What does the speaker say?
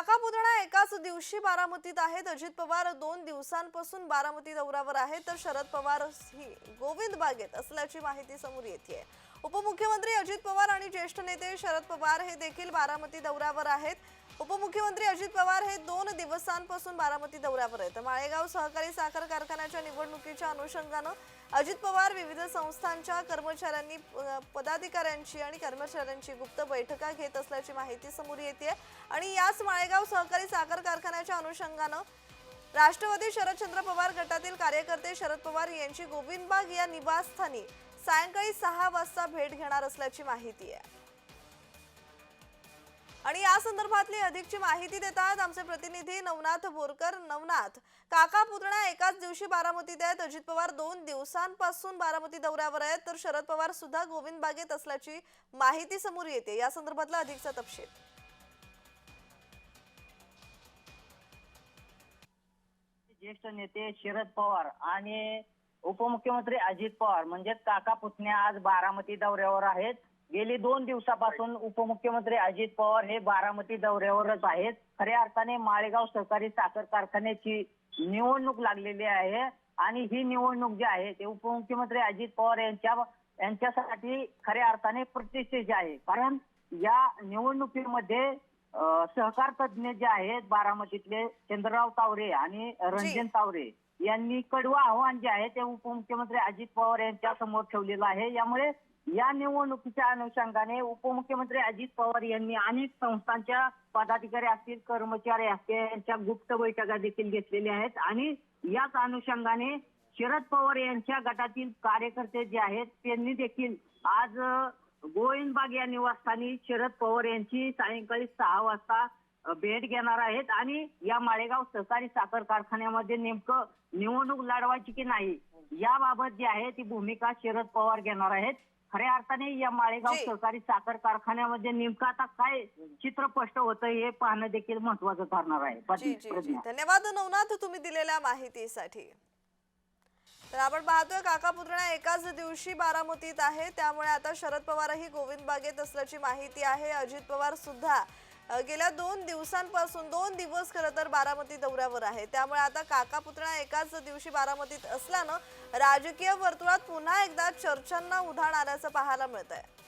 काका पुतणा एकाच दिवशी बारामतीत आहेत. अजित पवार दोन दिवसांपासून बारामती दौऱ्यावर आहेत. तर शरद पवार ही गोविंद बागेत असल्याची माहिती समोर येते. उपमुख्यमंत्री अजित पवार आणि ज्येष्ठ नेते शरद पवार हे देखील बारामती दौऱ्यावर आहेत. उपमुख्यमंत्री अजित पवार हे दोन दिवसांपासून बारामती दौऱ्यावर आहेत. माळेगाव सहकारी साखर कारखान्याच्या निवडणुकीच्या अनुषंगानं अजित पवार विविध संस्थांच्या कर्मचाऱ्यांनी पदाधिकाऱ्यांची आणि कर्मचाऱ्यांची गुप्त बैठका घेत असल्याची माहिती समोर येते आणि याच माळेगाव सहकारी साखर कारखान्याच्या अनुषंगानं राष्ट्रवादी शरदचंद्र पवार गटातील कार्यकर्ते शरद पवार यांची गोविंदबाग या निवासस्थानी सायंकाळी सहा वाजता भेट घेणार असल्याची माहिती आहे. आणि या संदर्भातली अधिकची माहिती देतात आमचे प्रतिनिधी नवनाथ बोरकर. नवनाथ काका पुतण्या एकाच दिवशी बारामतीत आहेत अजित पवार दोन दिवसांपासून बारामती दौऱ्यावर आहेत तर शरद पवार सुद्धा गोविंद बागेत असल्याची माहिती समोर येते. या संदर्भातला अधिकचा तपशील. ज्येष्ठ नेते शरद पवार आणि उपमुख्यमंत्री अजित पवार म्हणजे काका पुतण्या आज बारामती दौऱ्यावर आहेत. गेली दोन दिवसापासून उपमुख्यमंत्री अजित पवार हे बारामती दौऱ्यावरच आहेत. खऱ्या अर्थाने माळेगाव सहकारी साखर कारखान्याची निवडणूक लागलेली आहे आणि ही निवडणूक जी आहे ते उपमुख्यमंत्री अजित पवार यांच्या यांच्यासाठी खऱ्या अर्थाने प्रतिष्ठेची आहे. कारण या निवडणुकीमध्ये अ, सहकार तज्ञ जे आहेत बारामतीतले चंद्रराव तावरे आणि रंजन तावरे यांनी कडवं आव्हान जे आहे ते उपमुख्यमंत्री अजित पवार यांच्या समोर ठेवलेलं आहे. यामुळे या निवडणुकीच्या अनुषंगाने उपमुख्यमंत्री अजित पवार यांनी अनेक संस्थांच्या पदाधिकारी असतील कर्मचारी असतील यांच्या गुप्त बैठका देखील घेतलेल्या आहेत. आणि याच अनुषंगाने शरद पवार यांच्या गटातील कार्यकर्ते जे आहेत त्यांनी देखील आज अ, गोविंदबाग या निवासस्थानी शरद पवार यांची सायंकाळी सहा वाजता भेट घेणार आहेत आणि या माळेगाव सहकारी साखर कारखान्यामध्ये नेमकं निवडणूक लढवायची की नाही याबाबत जी आहे ती भूमिका शरद पवार घेणार आहेत खऱ्या अर्थाने या माळेगाव. सहकारी साखर कारखान्यामध्ये नेमकं आता काय चित्र स्पष्ट होतं हे पाहणं देखील महत्वाचं ठरणार आहे. धन्यवाद नवनाथ तुम्ही दिलेल्या माहितीसाठी तर आपण पाहतोय काका पुतण्या एकाच दिवशी बारामतीत आहे. त्यामुळे आता शरद पवारही गोविंद बागेत असल्याची माहिती आहे. अजित पवार सुद्धा गेल्या दोन दिवसांपासून दोन दिवस खरं तर बारामती दौऱ्यावर आहे. त्यामुळे आता काका पुतण्या एकाच दिवशी बारामतीत असल्यानं राजकीय वर्तुळात पुन्हा एकदा चर्चांना उधाण आल्याचं पाहायला मिळत आहे